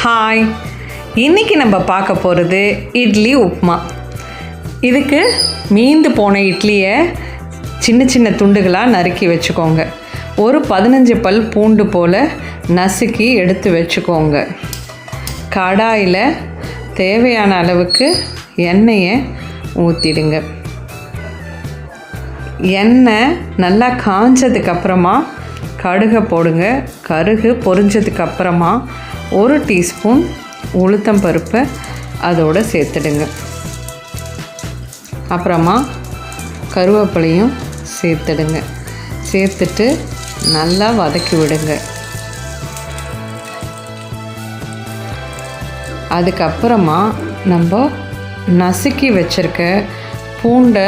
Hi இன்றைக்கி நம்ம பார்க்க போகிறது இட்லி உப்புமா. இதுக்கு மீந்து போன இட்லியை சின்ன சின்ன துண்டுகளாக நறுக்கி வச்சுக்கோங்க. ஒரு பதினஞ்சு பல் பூண்டு போல் நசுக்கி எடுத்து வச்சுக்கோங்க. கடாயில் தேவையான அளவுக்கு எண்ணெயை ஊற்றிடுங்க எண்ணெய் நல்லா காஞ்சதுக்கப்புறமா கடுகை போடுங்க. கருகு பொரிஞ்சதுக்கு அப்புறமா ஒரு டீஸ்பூன் உளுத்தம் பருப்பை அதோடு சேர்த்துடுங்க. அப்புறமா கருவேப்பிலையும் சேர்த்துடுங்க. சேர்த்துட்டு நல்லா வதக்கி விடுங்க. அதுக்கப்புறமா நம்ம நசுக்கி வச்சிருக்க பூண்டை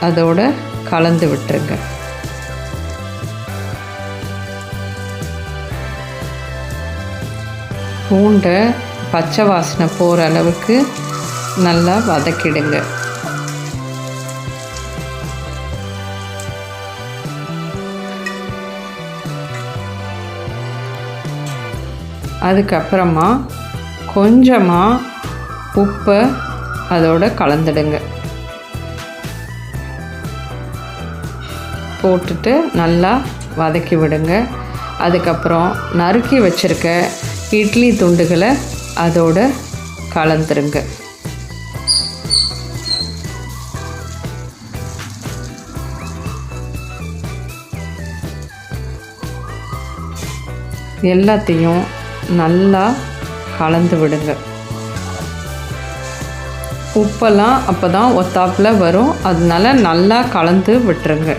அதோட கலந்து விட்டுருங்க. பூண்டை பச்சை வாசனை போகிற அளவுக்கு நல்லா வதக்கிடுங்க. அதுக்கப்புறமா கொஞ்சமாக உப்பை அதோட கலந்துடுங்க. போட்டுட்டு நல்லா வதக்கி விடுங்க. அதுக்கப்புறம் நறுக்கி வச்சுருக்க இட்லி துண்டுகளை அதோட கலந்துருங்க. எல்லாத்தையும் நல்லா கலந்து விடுங்க. உப்பெல்லாம் அப்போ தான் ஒத்தாப்பில் வரும். அதனால நல்லா கலந்து விட்டுருங்க.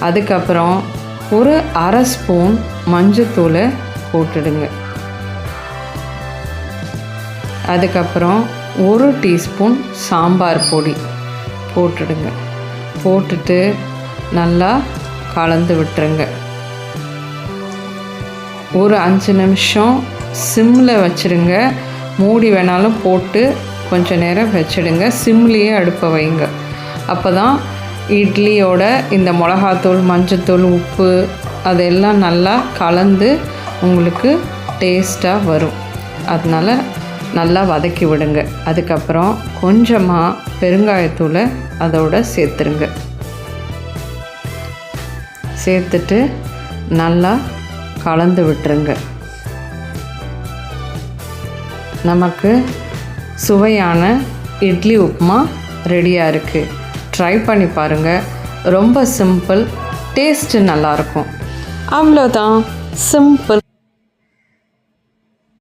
அதுக்கப்புறம் ஒரு அரை ஸ்பூன் மஞ்சத்தூளை போட்டுடுங்க. அதுக்கப்புறம் ஒரு டீஸ்பூன் சாம்பார் பொடி போட்டுடுங்க. போட்டுட்டு நல்லா கலந்து விட்டுருங்க. ஒரு அஞ்சு நிமிஷம் சிம்மில் வச்சுருங்க. மூடி வேணாலும் போட்டு கொஞ்சம் நேரம் வச்சிடுங்க. சிம்லேயே அடுப்பை வைங்க. அப்போ தான் இட்லியோட இந்த மிளகாத்தூள் மஞ்சத்தூள் உப்பு அதெல்லாம் நல்லா கலந்து உங்களுக்கு டேஸ்ட்டாக வரும். அதனால் நல்லா வதக்கி விடுங்க. அதுக்கப்புறம் கொஞ்சமாக பெருங்காயத்தூளை அதோட சேர்த்துருங்க. சேர்த்துட்டு நல்லா கலந்து விட்டுருங்க. நமக்கு சுவையான இட்லி உப்புமா ரெடியாக இருக்குது ட்ரை பண்ணி பாருங்கள் ரொம்ப சிம்பிள் டேஸ்ட்டு நல்லாயிருக்கும் அவ்வளோதான் சிம்பிள்